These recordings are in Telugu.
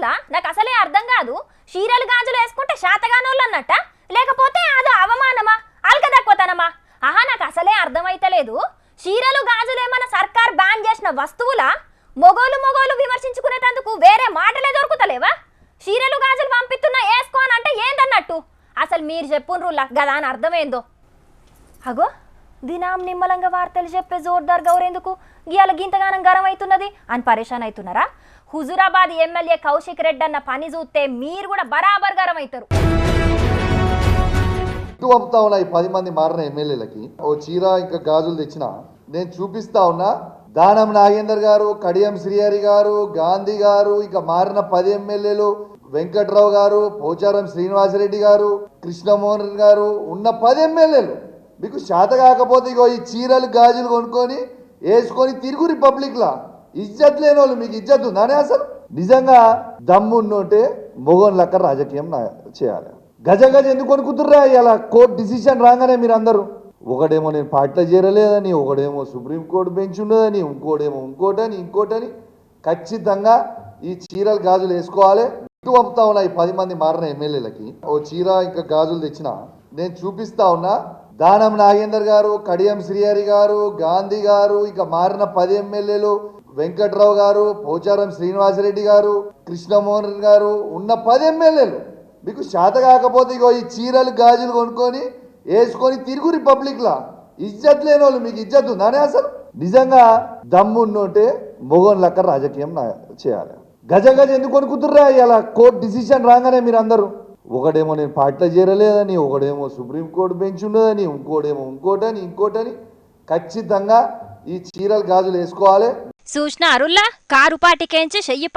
చేసేటోళ్ళ నాకు అసలే అర్థం కాదు. చీరలు గాజులు వేసుకుంటే శాతగానోళ్ళు అన్నట్ట లేకపోతే అదో అవమానమా? అల్కదక్కువతనమా ఆహా నాకు అసలే అర్థమైతలేదు. చీరలు గాజులు ఏమన్నా సర్కార్ బ్యాన్ చేసిన వస్తువులా? మొగోలు మొగోలు విమర్శించుకునేటందుకు వేరే మాటలే దొరుకుతలేవా? చీరలు గాజులు పంపిస్తున్నా వేసుకో అని అంటే ఏందన్నట్టు? అసలు మీరు చెప్పుండ్రులా? గదా అని అర్థమైందో? అగో దినాం నిమ్మలంగా వార్తలు చెప్పే జోర్దార్ గౌరెందుకు? ఇవాళ గింతగానం గరం అవుతున్నది అని పరేషాన్ అవుతున్నారా హుజురాబాద్ ఎమ్మెల్యే కౌశిక్ రెడ్డి అన్న పని చూస్తే మీరు కూడా బరాబర్ గరం అవుతారు పంపుతా ఉన్నా ఈ పది మంది మారిన ఎమ్మెల్యేలకి ఓ చీర ఇంకా గాజులు తెచ్చిన నేను చూపిస్తా ఉన్నా. దానం నాగేందర్ గారు కడియం శ్రీహరి గారు గాంధీ గారు ఇక మారిన పది ఎమ్మెల్యేలు వెంకట్రావు గారు పోచారం శ్రీనివాసరెడ్డి గారు కృష్ణమోహన్ గారు ఉన్న పది ఎమ్మెల్యేలు. మీకు శాత కాకపోతే ఇగో ఈ చీరలు గాజులు కొనుక్కొని వేసుకొని తిరుగు రిపబ్లిక్లా. ఇజ్జత్ లేని వాళ్ళు మీకు ఇజ్జత్ ఉందానే అసలు. నిజంగా దమ్ము ఉన్నోటే మొగోన్ లెక్క రాజకీయం నా- చేయాలి. గజ గజ ఎందుకు కొనుక్కుతుర్రా ఇలా కోర్టు డిసిషన్ రాగానే మీరు అందరూ ఒకడేమో నేను పార్టీలో చేరలేదని ఒకడేమో సుప్రీంకోర్టు బెంచ్ ఉన్నదని ఇంకోటేమో ఇంకోటని ఇంకోటని ఖచ్చితంగా ఈ చీరలు గాజులు వేసుకోవాలి. ఇటు పంపుతా ఉన్నా ఈ పది మంది మారిన ఎమ్మెల్యేలకి. ఓ చీర ఇంకా గాజులు తెచ్చిన. నేను చూపిస్తా ఉన్నా. దానం నాగేందర్ గారు కడియం శ్రీహరి గారు గాంధీ గారు ఇక మారిన పది ఎమ్మెల్యేలు వెంకట్రావు గారు పోచారం శ్రీనివాసరెడ్డి గారు కృష్ణమోహన్ గారు ఉన్న పది ఎమ్మెల్యేలు. మీకు శాత కాకపోతే ఇగో ఈ చీరలు గాజులు కొనుక్కొని వేసుకొని తిరుగు రిపబ్లిక్లా ఇజ్జత్ లేని వాళ్ళు మీకు ఇజ్జత్ ఉందానే అసలు? నిజంగా దమ్ము మొగోన్ లెక్క రాజకీయం నా- చేయాలి. గజ గజ ఎందుకు కొనుక్కుతుర్రా ఇలా కోర్టు డిసిషన్ రాగానే మీరు అందరూ ఒకడేమో నేను పార్టీలో చేరలేదని ఒకడేమో సుప్రీంకోర్టు బెంచ్ ఉన్నదని ఇంకోటేమో ఇంకోటని ఇంకోటని ఖచ్చితంగా ఈ చీరలు గాజులు వేసుకోవాలి. చూసిన అరుల్లా? కారు పాటికేంచి చెయ్యి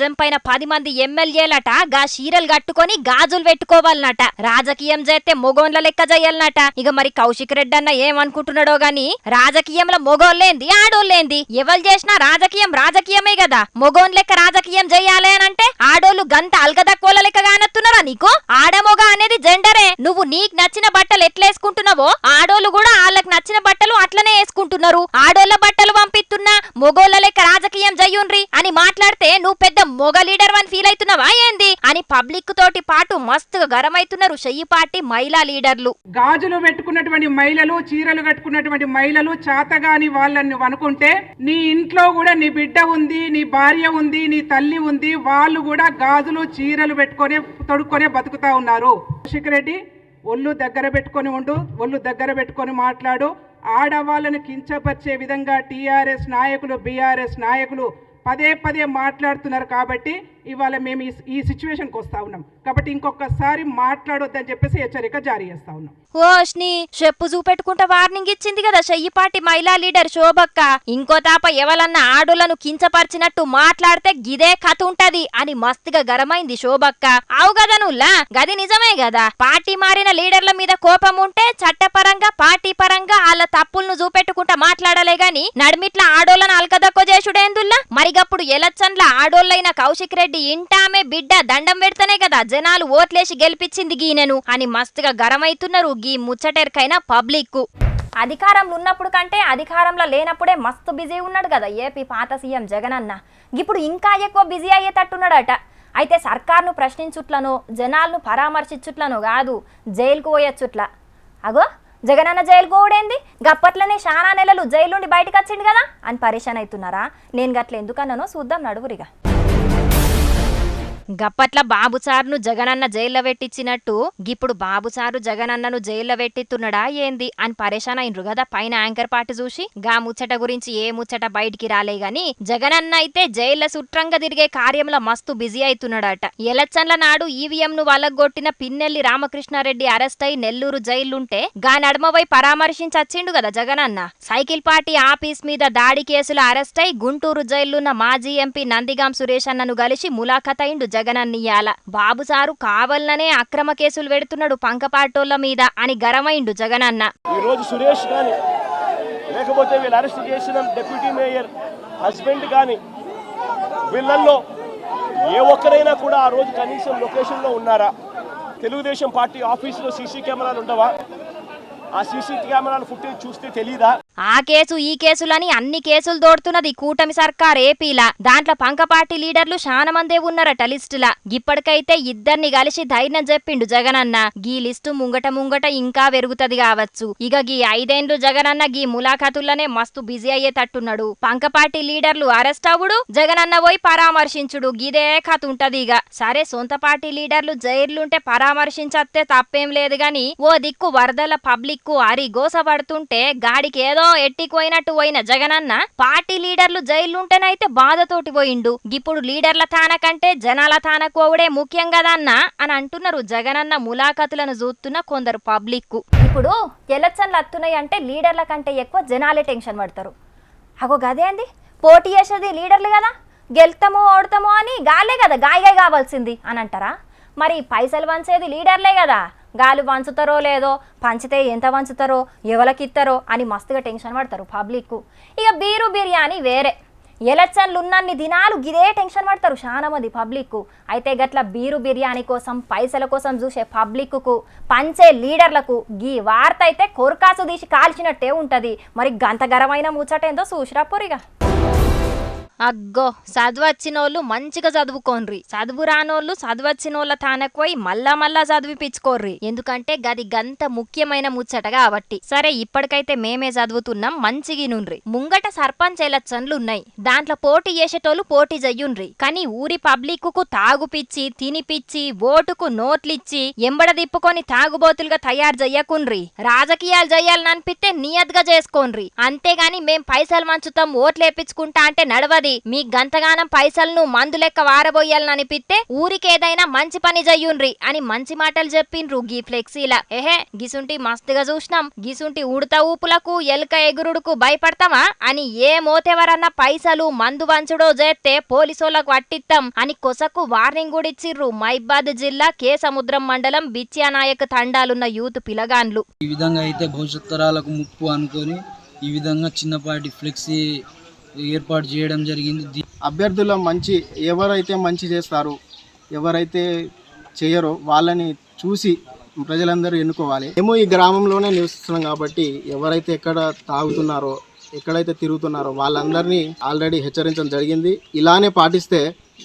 జంపైన పది మంది ఎమ్మెల్యేలట గా చీరలు కట్టుకొని గాజులు పెట్టుకోవాలన్నట రాజకీయం చేస్తే మొగోన్ల లెక్క చేయాలన్నట ఇక మరి కౌశిక్ రెడ్డి అన్న ఏమనుకుంటున్నాడో గాని రాజకీయంలో మొగోళ్ళేంది ఆడోళ్ళేంది? ఎవరు చేసినా రాజకీయం రాజకీయమే కదా మొగోన్ లెక్క రాజకీయం చేయాలి అని అంటే ఆడోళ్ళు గంత అల్గదక్కోల లెక్క కానత్తున్నారా నీకు? ఆడమొగ అనేది జెండరే. నువ్వు నీకు నచ్చిన బట్టలు ఎట్లేసుకుంటున్నావో ఆడోళ్ళు కూడా వాళ్ళకి నచ్చిన బట్టలు అట్లనే వేసుకుంటున్నారు. ఆడోళ్ళ బట్టలు పంపిస్తున్నా మొగోళ్ళ లెక్క రాజకీయం జయ్యుండ్రి అని మాట్లాడితే నువ్వు పెద్ద మొగ లీడర్ అని ఫీల్ అవుతున్నావా ఏంది? అని పబ్లిక్ తోటి పాటు మస్తుగా గరమైతున్నారు చెయ్యి పార్టీ మహిళా లీడర్లు. గాజులు పెట్టుకున్నటువంటి మహిళలు చీరలు కట్టుకున్నటువంటి మహిళలు చేతగాని వాళ్ళని అనుకుంటే నీ ఇంట్లో కూడా నీ బిడ్డ ఉంది నీ భార్య ఉంది నీ తల్లి ఉంది వాళ్ళు కూడా గాజులు చీరలు పెట్టుకొని తొడుక్కొనే బతుకుతా ఉన్నారు. కౌశిక్ రెడ్డి ఒళ్ళు దగ్గర పెట్టుకొని ఉండు ఒళ్ళు దగ్గర పెట్టుకొని మాట్లాడు. ఆడవాళ్ళను కించపరిచే విధంగా టీఆర్ఎస్ నాయకులు బీఆర్ఎస్ నాయకులు పదే పదే మాట్లాడుతున్నారు కాబట్టి ఇవాళ మేము ఈ సిచ్యువేషన్కి వస్తా ఉన్నాం. కాబట్టి ఇంకొకసారి మాట్లాడొద్దని చెప్పేసి హెచ్చరిక జారీ చేస్తా ఉన్నాం. ఓష్ని చెప్పు చూపెట్టుకుంటా వార్నింగ్ ఇచ్చింది కదా షయ్యపాటి మహిళా లీడర్ శోభక్క. ఇంకో తాప ఎవలన్నా ఆడులను కించపరిచినట్టు మాట్లాడితే గిదే కథ ఉంటది అని మస్తుగా గరమైంది శోభక్క. అవు కదా నువ్వులా గది నిజమే కదా? పార్టీ మారిన లీడర్ల మీద కోపం ఉంటే చట్టపరంగా పార్టీ పరంగా వాళ్ళ తప్పులను చూపెట్టుకుంటా మాట్లాడలే గాని నడిమిట్ల ఆడోళ్ళను అల్కదక్కో చేసుడేందుల్లా? మరిగప్పుడు ఎలచ్చన్ల ఆడోళ్ళైన కౌశిక్ రెడ్డి ఇంటామె బిడ్డ దండం పెడితేనే కదా. జనాలు ఓట్లేసి గెలిపించింది గీనెను అని మస్తుగా గరమైతున్నారు గీ ముచ్చటెరకైన పబ్లిక్ అధికారంలో ఉన్నప్పుడు కంటే అధికారంలో లేనప్పుడే మస్తు బిజీ ఉన్నాడు కదా ఏపీ పాత సీఎం జగన్ అన్న ఇప్పుడు ఇంకా ఎక్కువ బిజీ అయ్యేటట్టున్నాడట. అయితే సర్కార్ను ప్రశ్నించుట్లను జనాలను పరామర్శించుట్లను కాదు జైలుకు పోయొచ్చుట్ల. అగో జగనన్న జైలు పోవడేంది? గప్పట్లనే చాలా నెలలు జైలు నుండి బయటకు వచ్చిండు కదా అని పరేషాన్ అవుతున్నారా? నేను గట్ల ఎందుకన్నానో చూద్దాం నడువురిగా. గప్పట్ల బాబు సార్ను జగనన్న జైల్లో పెట్టించినట్టు గిప్పుడు బాబు సారు జగనన్నను జైల్లో పెట్టిత్తున్నడా ఏంది అని పరేషాన్ అయినరు కదా పైన యాంకర్ పాట చూసి గా ముచ్చట గురించి ఏ ముచ్చట బయటికి రాలే గాని జగనన్న అయితే జైల్లో సుట్రంగా తిరిగే కార్యంలో మస్తు బిజీ అవుతున్నాడట ఎలక్షన్ల నాడు ఈవీఎం ను వలగొట్టిన పిన్నెల్లి రామకృష్ణారెడ్డి అరెస్ట్ అయి నెల్లూరు జైలుంటే గా నడమవై పరామర్శించి వచ్చిండు కదా జగనన్న. సైకిల్ పార్టీ ఆఫీస్ మీద దాడి కేసులో అరెస్ట్ అయి గుంటూరు జైలున్న మాజీ ఎంపీ నందిగాం సురేష్ అన్నను కలిసి ములాఖతయిండు జగనన్నయ్యాల. బాబు సారు అక్రమ కేసులు పెడుతున్నాడు పంకపాటోళ్ళ మీద అని గరమైండు జగనన్న. ఈ రోజు సురేష్ కానీ లేకపోతే వీళ్ళు అరెస్ట్ చేసిన డిప్యూటీ మేయర్ హస్బెండ్ కానీ వీళ్ళల్లో ఏ ఒక్కరైనా కూడా ఆ రోజు కనీసం లొకేషన్లో ఉన్నారా? తెలుగుదేశం పార్టీ ఆఫీసులో సీసీ కెమెరాలు ఉండవా? ఆ సీసీ కెమెరాలు ఫుటేజ్ చూస్తే తెలీదా? ఆ కేసు ఈ కేసులని అన్ని కేసులు దోడుతున్నది కూటమి సర్కార్ ఏపీలా. దాంట్లో పంకపార్టీ లీడర్లు శానా మందే ఉన్నారట లిస్టులా. ఇప్పటికైతే ఇద్దరిని కలిసి ధైర్యం చెప్పిండు జగనన్న. గీ లిస్టు ముంగట ముంగట ఇంకా పెరుగుతది కావచ్చు. ఇక గీ ఐదేండ్లు జగనన్న గీ ములాఖాతుల్లోనే మస్తు బిజీ అయ్యేటట్టున్నాడు. పంకపార్టీ లీడర్లు అరెస్ట్ అవుడు జగనన్న పోయి పరామర్శించుడు. గిదే కథ ఉంటది ఇక. సరే సొంత పార్టీ లీడర్లు జైర్లుంటే పరామర్శించత్తే తప్పేం లేదు గాని ఓ దిక్కు వరదల పబ్లిక్ కు అరి గోస పడుతుంటే గాడికి ఏదో ఎట్టిపోయినట్టు పోయిన జగనన్న పార్టీ లీడర్లు జైలుంటేనైతే బాధతోటి పోయిండు. ఇప్పుడు లీడర్ల తాన కంటే జనాల తానకోవడే ముఖ్యం కదన్న అని అంటున్నారు జగనన్న ములాఖతులను చూస్తున్న కొందరు పబ్లిక్ ఇప్పుడు ఎలక్షన్లు వస్తున్నాయి అంటే లీడర్ల కంటే ఎక్కువ జనాలే టెన్షన్ పడతారు. అగో గదేంది పోటీ చేసేది లీడర్లు కదా. గెలుతామో ఓడతామో అని గాలే కదా గాయగాయ కావాల్సింది అని అంటారా? మరి పైసలు వంచేది లీడర్లే కదా. గాలు వంచుతారో లేదో పంచితే ఎంత వంచుతారో ఎవరికిస్తారో అని మస్తుగా టెన్షన్ పడతారు పబ్లిక్ ఇక బీరు బిర్యానీ వేరే. ఎలక్షన్లు ఉన్నన్ని దినాలు ఇదే టెన్షన్ పడతారు చాలా మంది పబ్లిక్ అయితే గట్ల బీరు బిర్యానీ కోసం పైసల కోసం చూసే పబ్లిక్కు పంచే లీడర్లకు గీ వార్త అయితే కొరకాసు తీసి కాల్చినట్టే ఉంటుంది. మరి గంతగరమైన ముచ్చటేందో చూసిరాపోరిగా అగ్గో చదువచ్చినోళ్ళు మంచిగా చదువుకోన్రి. చదువు రానోళ్ళు చదువచ్చినోళ్ళ తానకు పోయి మళ్ళా మళ్ళా చదివిపించుకోర్రి ఎందుకంటే గది గంత ముఖ్యమైన ముచ్చట కాబట్టి సరే ఇప్పటికైతే మేమే చదువుతున్నాం మంచిగి నుండ్రి ముంగట సర్పంచ్ ఎలక్షన్లు ఉన్నాయి దాంట్లో పోటీ చేసేటోళ్ళు పోటీ చెయ్యుండ్రి కానీ ఊరి పబ్లిక్కు తాగుపిచ్చి తినిపిచ్చి ఓటుకు నోట్లిచ్చి ఎంబడ తిప్పుకొని తాగుబోతులుగా తయారు చెయ్యకుండ్రి రాజకీయాలు చెయ్యాలని అనిపిస్తే నియత్గా చేసుకోన్రి. అంతేగాని మేం పైసలు మంచుతాం ఓట్లేపించుకుంటా అంటే నడవదు. మీ గంతగానం పైసలను మందు లెక్క వారబోయాలని అనిపిస్తే ఊరికేదైనా మంచి పని చెయ్యుండ్రి అని మంచి మాటలు చెప్పిండ్రు గీ ఫ్లెక్సీల. ఎహే గిసుంటి మస్తుగా చూసినాం గిసుంటి ఉడత ఊపులకు ఎలుక ఎగురుడుకు భయపడతామా అని ఏ మోతెవరన్నా పైసలు మందు వంచుడో చేస్తే పోలీసోళ్ళకు అట్టిత్తాం అని కొసకు వార్నింగ్ కూడా ఇచ్చిర్రు మైబాద్ జిల్లా కే సముద్రం మండలం బిత్యానాయక్ తండాలున్న యూత్ పిలగాన్లు. ఈ విధంగా అయితే భవిష్యత్ తరాలకు ముప్పు అనుకొని ఈ విధంగా చిన్నపాటి ఫ్లెక్సీ ఏర్పాటు చేయడం జరిగింది. అభ్యర్థుల మంచి ఎవరైతే మంచి చేస్తారు ఎవరైతే చేయరో వాళ్ళని చూసి ప్రజలందరూ ఎన్నుకోవాలి. మేము ఈ గ్రామంలోనే నివసిస్తున్నాం కాబట్టి ఎవరైతే ఎక్కడ తాగుతున్నారో ఎక్కడైతే తిరుగుతున్నారో వాళ్ళందరినీ ఆల్రెడీ హెచ్చరించడం జరిగింది. ఇలానే పాటిస్తే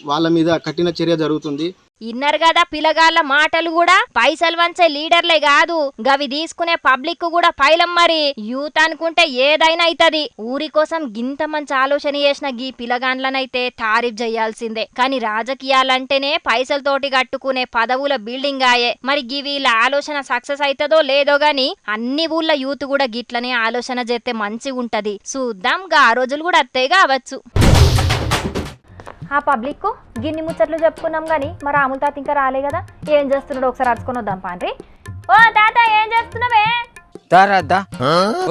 వాళ్ళ మీద కఠిన చర్య జరుగుతుంది. ఇన్నర్ కదా పిలగాళ్ళ మాటలు కూడా పైసలు వంచే లీడర్లే కాదు గవి తీసుకునే పబ్లిక్ కూడా పైలం మరి. యూత్ అనుకుంటే ఏదైనా అవుతుంది ఊరి కోసం గింత మంచి ఆలోచన చేసిన గీ పిలగాండ్లనైతే తారీఫ్ చేయాల్సిందే కానీ రాజకీయాలంటేనే పైసలతోటి కట్టుకునే పదవుల బిల్డింగ్ ఆయే మరి గి వీళ్ళ ఆలోచన సక్సెస్ అవుతుందో లేదో గాని అన్ని ఊళ్ళ యూత్ కూడా గిట్లనే ఆలోచన చేస్తే మంచిగుంటది. చూద్దాం. గా ఆ రోజులు కూడా అత్తయ్య కావచ్చు ఆ పబ్లిక్ గిన్ని ముచ్చట్లు చెప్పుకున్నాం కానీ మరి రాముల తాత ఇంకా రాలే కదా. ఏం చేస్తున్నాడు ఒకసారి అరుచుకొని వద్దాం పాండ్రి. ఓ తాత ఏం చేస్తున్నావే?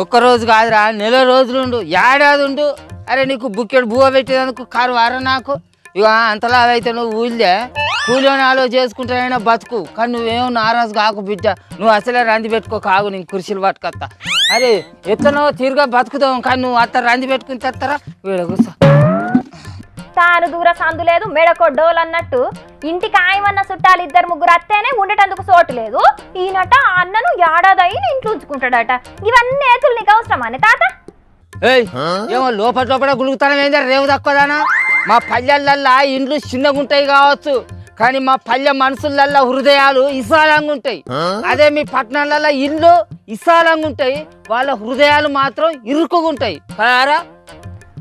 ఒక్క రోజు కాదురా నెల రోజులు ఉండు ఏడాది ఉండు. అరే నీకు బుక్కెడు బువ్వ పెట్టేందుకు కారు వారా నాకు? ఇక అంతలా అయితే నువ్వు ఊళ్ళే. కూలీని ఆలో చేసుకుంటానైనా బతుకు. కానీ నువ్వేమో నారాజు కాకు బిడ్డ. నువ్వు అసలే రంది పెట్టుకో కాగు నేను కుర్చీలు పట్టుకొస్తా అరే ఎత్తనో తీరుగా బతుకుతావు. కానీ నువ్వు అత్త రంది పెట్టుకుని తెస్తారా వీడ కూర్చో. తాను దూర సందు లేదు మెడకొడ్డోలు అన్నట్టు. ఇంటికి ఆయమన్న చుట్టాలు ఇద్దరు ముగ్గురు అత్తేనే ఉండేటందుకు చోటు లేదు. ఈయనట ఆ అన్నను ఏడాది ఇంట్లో ఉంచుకుంటాడట. ఇవన్నీ ఏతులు నీకు అవసరం అని తాత? ఏయ్ ఏమో లోపల లోపల గులుగుతానం ఏందా? రేవు తక్కువదానా? మా పల్లెలల్లా ఇండ్లు చిన్నగా ఉంటాయి కావచ్చు. కానీ మా పల్లె మనుషులల్లా హృదయాలు విశాలంగా ఉంటాయి అదే మీ పట్టణాలల్లో ఇల్లు విశాలంగా ఉంటాయి వాళ్ళ హృదయాలు మాత్రం ఇరుకుగా ఉంటాయి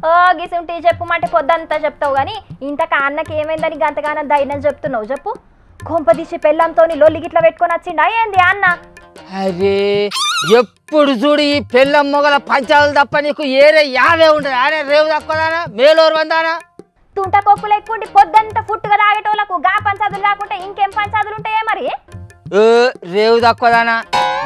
ఓ గిసుంటి చెప్పమంటే పొద్దంతా చెప్తావు గాని ఇంతక అన్నకి ఏమైందని గంతగానం ధైర్యం చెప్తున్నావు చెప్పు. కొంపదీసి పెళ్ళంతోని లొల్లి గిట్ల పెట్టుకొని వచ్చిండా? ఏంది అన్న? అరే ఎప్పుడు చూడు ఈ పెళ్ళం మొగల పంచాలు తప్ప నీకు ఏరే యావే ఉండదు. అరే రేవు తక్కువదానా? మేలోరు వందానా? తుంట కొప్పులు ఎక్కుండి పొద్దంతా ఫుట్టుగా తాగేటోళ్ళకు గా పంచాదులు కాకుంటే ఇంకేం పంచాదులు ఉంటాయే మరి? రేవు తక్కువదానా?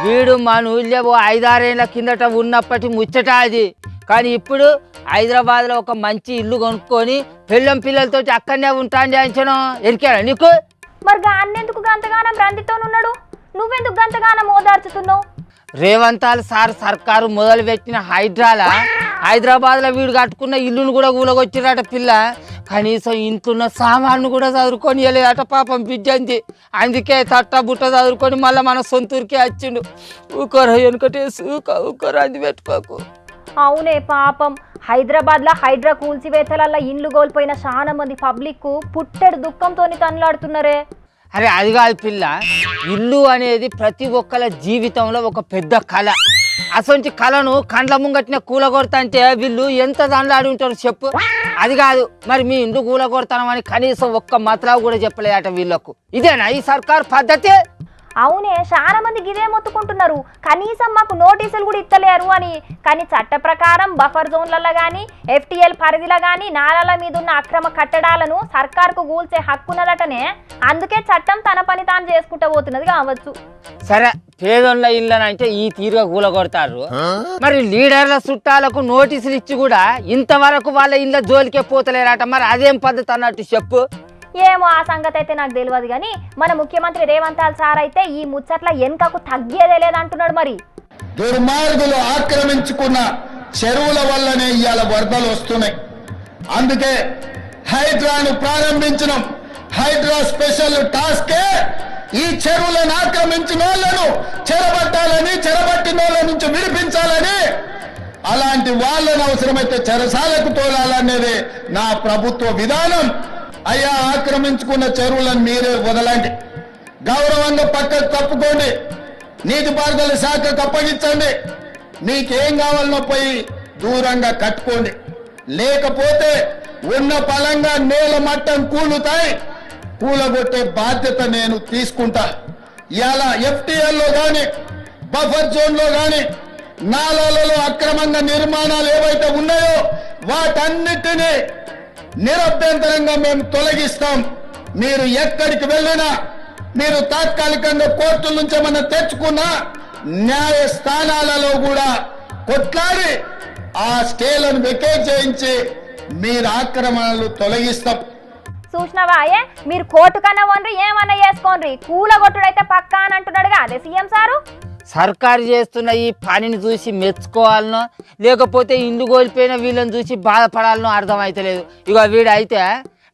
వీడు మన ఊళ్ళో ఓ ఐదారేళ్ళ కిందట ఉన్నప్పటి ముచ్చట అది. కానీ ఇప్పుడు హైదరాబాద్లో ఒక మంచి ఇల్లు కొనుక్కొని పిల్లం పిల్లలతోటి అక్కడనే ఉంటాండి అంచను. ఎరికాడా నీకు? మరి అన్నెందుకు గంతగానం రందితోనున్నాడు నువ్వెందుకు గంతగానం ఓదార్చుతున్నావు? రేవంతాల్ సార్ సర్కారు మొదలు పెట్టిన హైడ్రాల? హైదరాబాద్లో వీడు కట్టుకున్న ఇల్లును కూడా కూలగొచ్చిరట పిల్ల. కనీసం ఇంట్లున్న సామాన్లు కూడా చదువుకొని వెళ్ళేదట పాపం బిడ్డంది అందుకే తట్ట బుట్ట చదువుకొని మళ్ళీ మన సొంతూరికే వచ్చిండు. ఊకోర వెనుకటేసి ఊక ఊకోర అంది పెట్టుకోకు. అవునే పాపం. హైదరాబాద్లో హైడ్రా కూల్చివేతలల్ల ఇండ్లు కోల్పోయిన చాలా మంది పబ్లిక్ పుట్టెడు దుఃఖంతో తనలాడుతున్నారే. అరే అది కాదు పిల్ల. ఇల్లు అనేది ప్రతి ఒక్కల జీవితంలో ఒక పెద్ద కళ. అసొంటి కళను కండ్ల ముంగట్టిన కూలగొడతా అంటే వీళ్ళు ఎంత దండలాడి ఉంటారు చెప్పు. అది కాదు మరి మీ ఇండ్లు కూలగొడతామని కనీసం ఒక్క మతలావు కూడా చెప్పలేదట వీళ్ళకు. ఇదేనా ఈ సర్కార్ పద్ధతి? అవునే చాలా మంది గిదే మొత్తుకుంటున్నారు. కనీసం మాకు నోటీసులు కూడా ఇత్తలేరు అని. కానీ చట్ట ప్రకారం బఫర్ జోన్లలో కానీ ఎఫ్టీఎల్ పరిధిలో కానీ నాలాల మీద ఉన్న అక్రమ కట్టడాలను సర్కార్కు కూల్చే హక్కున్నదటనే. అందుకే చట్టం తన పని తాను చేసుకుంటూ పోతున్నది కావచ్చు. సరే పేదోళ్ళ ఇళ్ళని అంటే ఈ తీరుగా కూలగొడతారు మరి లీడర్ల చుట్టాలకు నోటీసులు ఇచ్చి కూడా ఇంతవరకు వాళ్ళ ఇళ్ళ జోలికే పోతలేరట. మరి అదేం పద్ధతి అన్నట్టు చెప్పు. ఏమో ఆ సంగతి అయితే నాకు తెలియదు కానీ మన ముఖ్యమంత్రి రేవంత్ సార్ అయితే ఈ ముచ్చట్ల వెనుకకు తగ్గేదే లేదంటున్నాడు మరి. దుర్మార్గులు ఆక్రమించుకున్న చెరువుల వల్లనే ఇవాళ వరదలు వస్తున్నాయి. అందుకే హైడ్రాను ప్రారంభించడం హైడ్రా స్పెషల్ టాస్కే ఈ చెరువులను ఆక్రమించిన వాళ్ళను చెరబట్టాలని చెరబట్టిన వాళ్ళ నుంచి విడిపించాలని అలాంటి వాళ్ళను అవసరమైతే చెరసాలకు తోలాలనేది నా ప్రభుత్వ విధానం. అయ్యా ఆక్రమించుకున్న చెరువులను మీరే వదలండి. గౌరవంగా పక్కకు తప్పుకోండి నీటిపారుదల శాఖకు అప్పగించండి. మీకేం కావాలనో పోయి దూరంగా కట్టుకోండి. లేకపోతే ఉన్న పలంగా నేల మట్టం కూలుతాయి. కూలగొట్టే బాధ్యత నేను తీసుకుంటా. ఇలా ఎఫ్టీఎల్లో కానీ బఫర్ జోన్లో కానీ నాలాలలో అక్రమంగా నిర్మాణాలు ఏవైతే ఉన్నాయో వాటన్నిటినీ నిరభ్యంతరంగా మేము తొలగిస్తాం. మీరు ఎక్కడికి వెళ్ళినా మీరు తాత్కాలికంగా కోర్టుల నుంచి ఏమన్నా తెచ్చుకున్నా న్యాయ స్థానాలలో కూడా కొట్లాడి ఆ స్టేలను వెకేట్ చేయించి మీరు ఆక్రమణలు తొలగిస్తాం. చూసినవా ఏ మీరు కోర్టు కన్నా వనరి ఏమన్నా చేసుకోండి కూలగొట్టుడైతే పక్కా అని అంటున్నాడుగా అదే సీఎం సారు. సర్కారు చేస్తున్న ఈ పనిని చూసి మెచ్చుకోవాలనో లేకపోతే ఇండ్లు కోల్పోయిన వీళ్ళని చూసి బాధపడాలనో అర్థమైతలేదు. ఇక వీడైతే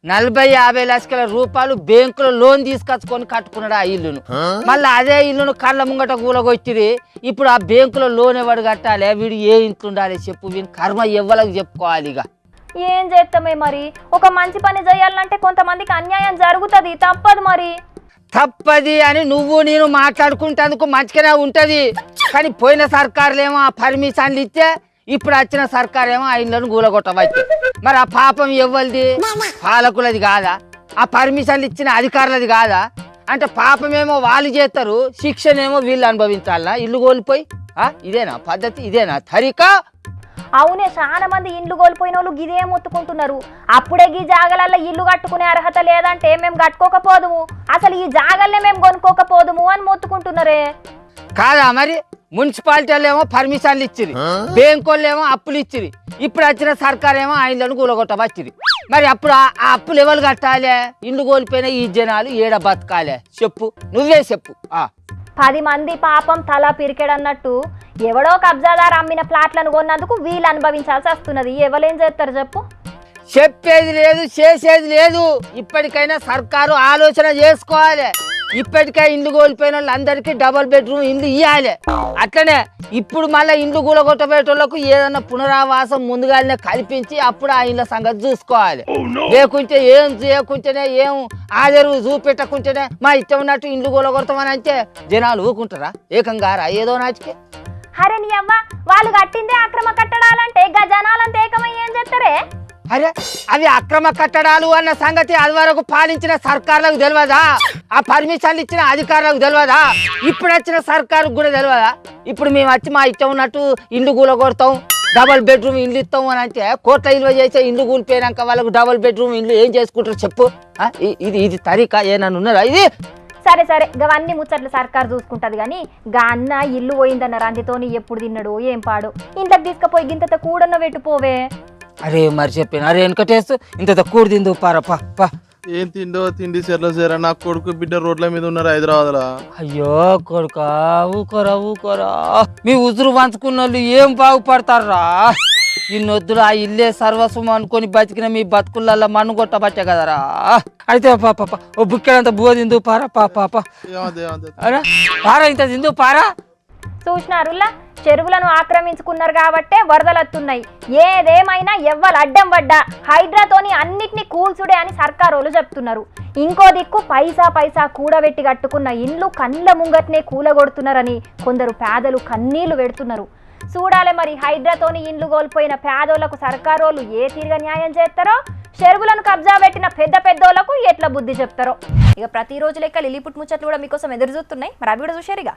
నలభై యాభై లక్షల రూపాయలు బ్యాంకులో లోన్ తీసుకొచ్చుకొని కట్టుకున్నాడు ఆ ఇల్లును. మళ్ళీ అదే ఇల్లును కళ్ళ ముంగట కూలగొచ్చిరి ఇప్పుడు ఆ బ్యాంకులో లోన్ ఎవడు కట్టాలి? వీడు ఏ ఇంట్లో ఉండాలి చెప్పు వీని కర్మ ఎవ్వలకు చెప్పుకోవాలి ఇక ఏం చేస్తామే మరి? ఒక మంచి పని చేయాలంటే కొంతమందికి అన్యాయం జరుగుతుంది తప్పదు మరి. తప్పది అని నువ్వు నేను మాట్లాడుకుంటేందుకు మంచిగానే ఉంటుంది. కానీ పోయిన సర్కారులేమో ఆ పర్మిషన్లు ఇస్తే ఇప్పుడు వచ్చిన సర్కార్ ఏమో ఆ గూలగొట్టవచ్చు మరి ఆ పాపం ఎవ్వరిది? పాలకులది కాదా? ఆ పర్మిషన్లు ఇచ్చిన అధికారులది కాదా? అంటే పాపమేమో వాళ్ళు చేస్తారు శిక్షనేమో వీళ్ళు అనుభవించాలనా ఇల్లు కోల్పోయి? ఇదేనా పద్ధతి? ఇదేనా తరికా? అవునే చాలా మంది ఇండ్లు కోల్పోయిన వాళ్ళు గిదే మొత్తుకుంటున్నారు. అప్పుడే ఈ జాగలల్లో ఇల్లు కట్టుకునే అర్హత లేదంటే మేము కట్టుకోకపోదుము. అసలు ఈ జాగల్నే మేము కొనుక్కోకపోదుము అని మొత్తుకుంటున్నారే. కాదా మరి? మున్సిపాలిటీ ఏమో పర్మిషన్లు ఇచ్చిరి బ్యాంకు ఏమో అప్పులు ఇచ్చిరి ఇప్పుడు వచ్చిన సర్కార్ ఏమో ఆయనలను కూలగొట్టవచ్చిరి మరి అప్పుడు ఆ ఆ అప్పులు ఎవరు కట్టాలి? ఇండ్లు కోల్పోయిన ఈ జనాలు ఏడ బతకాలే? చెప్పు. నువ్వే చెప్పు. ఆ. పది మంది పాపం తల పిరికెడన్నట్టు ఎవడో కబ్జాదారు అమ్మిన ప్లాట్లను కొన్నందుకు వీళ్ళు అనుభవించాల్సి వస్తున్నది. ఎవరేం చేస్తారు చెప్పు? చెప్పేది లేదు చేసేది లేదు. ఇప్పటికైనా సర్కారు ఆలోచన చేసుకోవాలి. ఇప్పటికే ఇండ్లు కోల్పోయిన వాళ్ళందరికీ డబుల్ బెడ్రూమ్ ఇండ్లు ఇవ్వాలి అట్లనే ఇప్పుడు మళ్ళీ ఇండ్లు కూలగొట్టబోయేటోళ్ళకు ఏదన్నా పునరావాసం ముందుగానే కల్పించి అప్పుడు ఆ ఇండ్ల సంగతి చూసుకోవాలి. లేకుంటే ఏం చేయకుంటేనే ఏం ఆదరు చూపెట్టకుంటేనే మా ఇష్టం ఉన్నట్టు ఇండ్లు కూలగొడతామని అంటే జనాలు ఊకుంటారా ఏకంగా రా ఏదో నాటికి. అరే నీ అవ్వ వాళ్ళు కట్టిందే అక్రమ కట్టడాలంటే గజనాలంత ఏకమై ఏం చేస్తారే? అరే అవి అక్రమ కట్టడాలు అన్న సంగతి అది వరకు పాలించిన సర్కార్లకు తెలియదా ఆ పర్మిషన్లు ఇచ్చిన అధికారులకు తెలియదా ఇప్పుడు వచ్చిన సర్కారుకు కూడా తెలియదా ఇప్పుడు మేము వచ్చి మా ఇష్టం ఉన్నట్టు ఇండ్లు కూలగొడతాం డబల్ బెడ్రూమ్ ఇల్లు ఇస్తాం అని అంటే కోట్ల ఇల్లు చేసే ఇండ్లు కూలిపోయినాక వాళ్ళకు డబల్ బెడ్రూమ్ ఇల్లు ఏం చేసుకుంటారు చెప్పు? ఇది ఇది తరీకా ఏనన్నా ఉన్నదా? ఇది సరే సరే గవన్నీ ముచ్చట్లు సర్కార్ చూసుకుంటది కానీ గా అన్న ఇల్లు పోయిందన్న రందితోని ఎప్పుడు తిన్నాడు ఏం పాడు? ఇంట్లోకి తీసుకుపోయి గింతత కూడన్న పెట్టుపోవే అరే మరి చెప్పాను అరే వెనకటేస్తూ ఇంత తక్కువ తిందు పారా పా పా. ఏం తిండో తిండి సెర్ల సేరా నా కొడుకు బిడ్డ రోడ్ల మీద ఉన్నారు హైదరాబాద్లో. అయ్యో కొడుకా ఊకోరా ఊకోరా. మీ ఉసురు పంచుకున్న వాళ్ళు ఏం బాగుపడతారా ఇన్నొద్దులు ఆ ఇల్లే సర్వస్వం అనుకొని బతికిన మీ బతుకులల్లో మన్ను కొట్టబట్టే కదరా? అయితే పాప ఓ బుక్కెడంత బువ్వ తిందు పారా పా పాప పారా ఇంత తిందు పారా. చూసినారులా? చెరువులను ఆక్రమించుకున్నారు కాబట్టే వరదలత్తున్నాయి. ఏదేమైనా ఎవ్వరు అడ్డం పడ్డా. హైడ్రాతోని అన్నిటినీ కూల్చుడే అని సర్కారోళ్ళు చెప్తున్నారు. ఇంకో దిక్కు పైసా పైసా కూడబెట్టి కట్టుకున్న ఇండ్లు కండ్ల ముంగట్నే కూలగొడుతున్నారని కొందరు పేదలు కన్నీళ్ళు పెడుతున్నారు. చూడాలి మరి హైడ్రాతోని ఇండ్లు కోల్పోయిన పేదోళ్ళకు సర్కారోళ్ళు ఏ తీరుగా న్యాయం చేస్తారో? చెరువులను కబ్జా పెట్టిన పెద్ద పెద్దోళ్ళకు ఎట్లా బుద్ధి చెప్తారో? ఇక ప్రతిరోజు లెక్క లిలిపుట్ ముచ్చట్లు కూడా మీకోసం ఎదురు చూస్తున్నాయి మరి అవి కూడా చూశారు ఇక.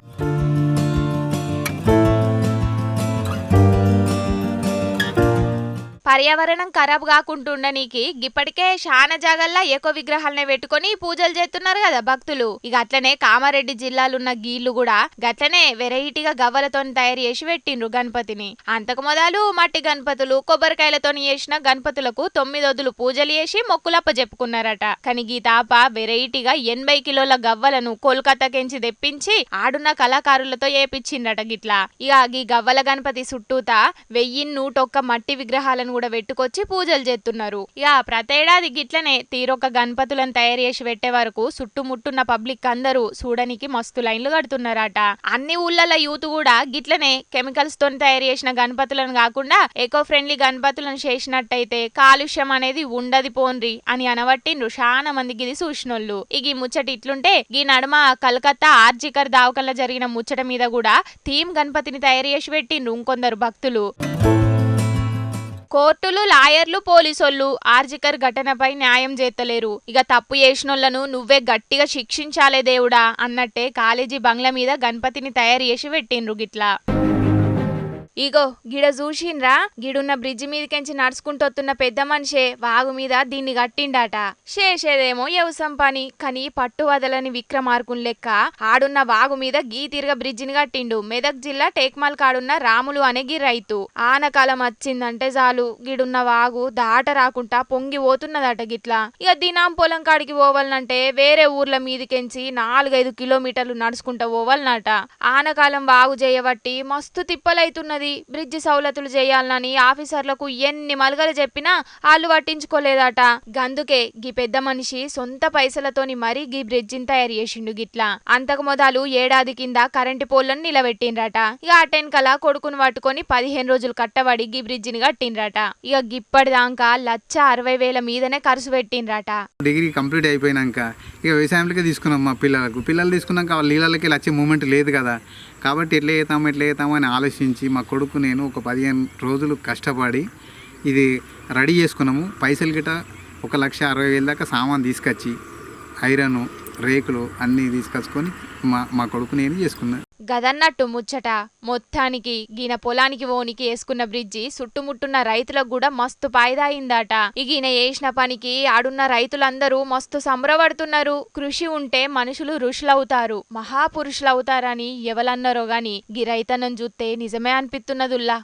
పర్యావరణం ఖరాబ్ కాకుంటుండనీకి ఇప్పటికే శాన జాగల్లా ఎక్కువ విగ్రహాలనే పెట్టుకొని పూజలు చేస్తున్నారు కదా భక్తులు. ఇక అట్లనే కామారెడ్డి జిల్లాలున్న గీళ్ళు కూడా గట్లనే వెరైటీగా గవ్వలతో తయారు చేసి పెట్టిండ్రు గణపతిని. అంతకు మొదలు మట్టి గణపతులు కొబ్బరికాయలతో చేసిన గణపతులకు తొమ్మిదొద్దులు పూజలు చేసి మొక్కులప్ప చెప్పుకున్నారట. కానీ గీ తాప వెరైటీగా ఎనభై కిలోల గవ్వలను కోల్కతాకెంచి తెప్పించి ఆడున్న కళాకారులతో ఏపించిండట గిట్లా. ఇక గీ గవ్వల గణపతి చుట్టూతా వెయ్యి నూటొక్క మట్టి విగ్రహాలను కూడా పెట్టుకొచ్చి పూజలు చేస్తున్నారు ఇక ప్రతేడాది గిట్లనే తీరొక్క గణపతులను తయారు చేసి పెట్టే వరకు చుట్టుముట్టున్న పబ్లిక్ అందరూ చూడనికి మస్తు లైన్లు కడుతున్నారట. అన్ని ఊళ్ళల యూత్ కూడా గిట్లనే కెమికల్స్తో తయారు చేసిన గణపతులను కాకుండా ఎకో ఫ్రెండ్లీ గణపతులను చేసినట్టయితే కాలుష్యం అనేది ఉండది పోన్రి అని అనబట్టిండ్రు చాలా మందికి ఇది చూసినోళ్ళు. ఇక ఈ ముచ్చట ఇట్లుంటే ఈ నడుమ కలకత్తా ఆర్జికర్ దావకంలో జరిగిన ముచ్చట మీద కూడా థీమ్ గణపతిని తయారు చేసి పెట్టిండ్రు ఇంకొందరు భక్తులు. కోర్టులు లాయర్లు పోలీసోళ్ళు ఆర్జికర్ ఘటనపై న్యాయం చేతలేరు ఇక తప్పు చేసినోళ్ళను నువ్వే గట్టిగా శిక్షించాలే దేవుడా అన్నట్టే కాలేజీ బంగ్లా మీద గణపతిని తయారు చేసి పెట్టిండ్రు గిట్లా. ఇగో గిడ చూసిండ్రా? గిడున్న బ్రిడ్జి మీదకెంచి నడుచుకుంటొస్తున్న పెద్ద మనిషే వాగు మీద దీన్ని కట్టిండాట. శేషేదేమో యవసం పని కానీ పట్టు వదలని విక్రమార్కున్ లెక్క ఆడున్న వాగు మీద గీ బ్రిడ్జిని కట్టిండు. మెదక్ జిల్లా టేక్మాల్ కాడున్న రాములు అనే గి రైతు. ఆనకాలం వచ్చిందంటే చాలు. గిడున్న వాగు దాట రాకుండా పొంగి పోతున్నదట గిట్లా. ఇక దినాం పొలం కాడికి పోవాలనంటే వేరే ఊర్ల మీదకెంచి నాలుగైదు కిలోమీటర్లు నడుచుకుంటా పోవాలనట ఆనకాలం వాగు చేయబట్టి మస్తు తిప్పలైతున్నది బ్రిడ్జి సౌలతులు చేయాలని ఆఫీసర్లకు ఎన్ని మలగలు చెప్పినా వాళ్ళు పట్టించుకోలేదట. గందుకే గీ పెద్ద మనిషి సొంత పైసలతోని మరీ గీ బ్రిడ్జిని తయారు చేసిండు గిట్లా. అంతకు మొదలు ఏడాది కింద కరెంటు పోల్లను నిలబెట్టిండ్రట. ఇక అటెన్కల కొడుకును పట్టుకొని పదిహేను రోజులు కట్టబడి గీ బ్రిడ్జిని కట్టిండ్రట. ఇక గిప్పటిదాకా లచ్చ అరవై వేల మీదనే ఖర్చు పెట్టిండ్రట. డిగ్రీ కంప్లీట్ అయిపోయినాక ఇక వ్యవసాయంలోకి తీసుకున్నాం మా పిల్లలకు. పిల్లలు తీసుకున్నాక వాళ్ళ నీళ్ళకి వచ్చే మూమెంట్ లేదు కదా. కాబట్టి ఎట్లా చేద్దాం ఎట్లా చేద్దాం అని ఆలోచించి మా కొడుకు నేను ఒక పదిహేను రోజులు కష్టపడి ఇది రెడీ చేసుకున్నాము. పైసలు గిట ఒక లక్ష అరవై వేల దాకా సామాన్ తీసుకొచ్చి ఐరన్ రేకులు అన్నీ తీసుకొచ్చుకొని మా మా కొడుకు నేను చేసుకున్నా. గదన్నట్టు ముచ్చట. మొత్తానికి గీన పొలానికి ఓనికి వేసుకున్న బ్రిడ్జి చుట్టుముట్టున్న రైతులకు కూడా మస్తు పాయిదాయిందట. ఇక ఈయన వేసిన పనికి ఆడున్న రైతులందరూ మస్తు సంబరపడుతున్నారు. కృషి ఉంటే మనుషులు ఋషులవుతారు. మహాపురుషులవుతారని ఎవలన్నారో గాని గీ చూస్తే నిజమే అనిపిస్తున్నదుల్లా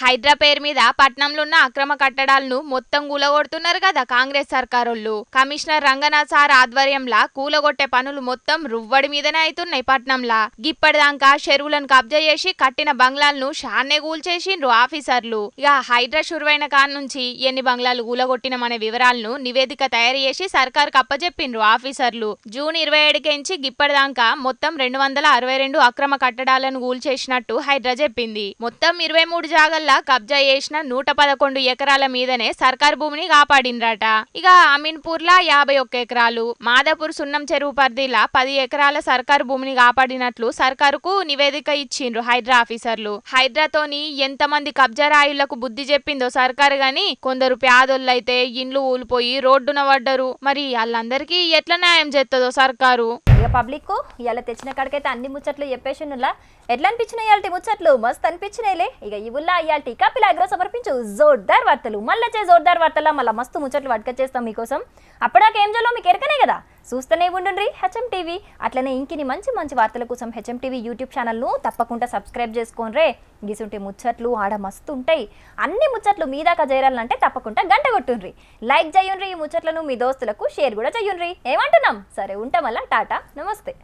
హైదరా పేరు మీద పట్నంలో ఉన్న అక్రమ కట్టడాలను మొత్తం కూలగొడుతున్నారు కదా కాంగ్రెస్ సర్కారోళ్ళు. కమిషనర్ రంగనాథ్ సార్ ఆధ్వర్యంలా కూలగొట్టే పనులు మొత్తం రువ్వడి మీదనే అవుతున్నాయి పట్నంలా. గిప్పటిదాకా చెరువులను కబ్జా చేసి కట్టిన బంగ్లాలను షాన్నే కూల్చేసిండ్రు ఆఫీసర్లు. ఇక హైడ్రా షురువైన కాన్ నుంచి ఎన్ని బంగ్లాలు కూలగొట్టినమనే వివరాలను నివేదిక తయారు చేసి సర్కార్ అప్పచెప్పిండ్రు ఆఫీసర్లు. జూన్ ఇరవై ఏడుకెంచి గిప్పటిదాకా మొత్తం రెండు వందల అరవై రెండు అక్రమ కట్టడాలను కూల్చేసినట్టు హైడ్రా చెప్పింది. మొత్తం ఇరవై మూడు జాగల్లో కబ్జా చేసిన నూట పదకొండు ఎకరాల మీదనే సర్కార్ భూమిని కాపాడిండ్రట. ఇక అమీన్పూర్లా యాభై ఒక్క ఎకరాలు మాదాపూర్ సున్నం చెరువు పరిధిలా పది ఎకరాల సర్కారు భూమిని కాపాడినట్లు సర్కారుకు నివేదిక ఇచ్చిండ్రు హైడ్రా ఆఫీసర్లు. హైడ్రాతోని ఎంతమంది కబ్జా కబ్జారాయులకు బుద్ధి చెప్పిందో సర్కారు గాని కొందరు పేదోళ్ళైతే ఇండ్లు ఊలిపోయి రోడ్డున పడ్డరు మరి వాళ్ళందరికీ ఎట్లా న్యాయం చేస్తుందో సర్కారు? ఇక పబ్లిక్ ఇలా తెచ్చిన కాడికైతే అన్ని ముచ్చట్లు చెప్పేసినులా ఎట్లా అనిపించినాయి ఇవాళ ముచ్చట్లు? మస్తు అనిపించినాయిలే. ఇక ఇవుల్లా ఇయాల్టి కపిల్ అగ్రో సమర్పించు జోర్దార్ వార్తలు. మళ్ళీ వచ్చే జోర్దార్ వార్తల మళ్ళీ మస్తు ముచ్చట్లు పట్టుకొచ్చేస్తాం మీకోసం. అప్పటిదాకా ఏం చేయాలో మీకు ఎరకనే కదా? చూస్తూనే ఉండండి హెచ్ఎం టీవీ అట్లనే ఇంకిని మంచి మంచి వార్తల కోసం హెచ్ఎం టీవీ యూట్యూబ్ ఛానల్ను తప్పకుండా సబ్స్క్రైబ్ చేసుకోండి గీసుంటే ముచ్చట్లు ఆడ మస్తు ఉంటాయి. అన్ని ముచ్చట్లు మీ దాకా చేరాలంటే తప్పకుండా గంట కొట్టుండ్రి. లైక్ చేయుండ్రి ఈ ముచ్చట్లను మీ దోస్తులకు షేర్ కూడా చేయుండ్రి. ఏమంటున్నాం? సరే ఉంటాం అలా టాటా. నమస్తే.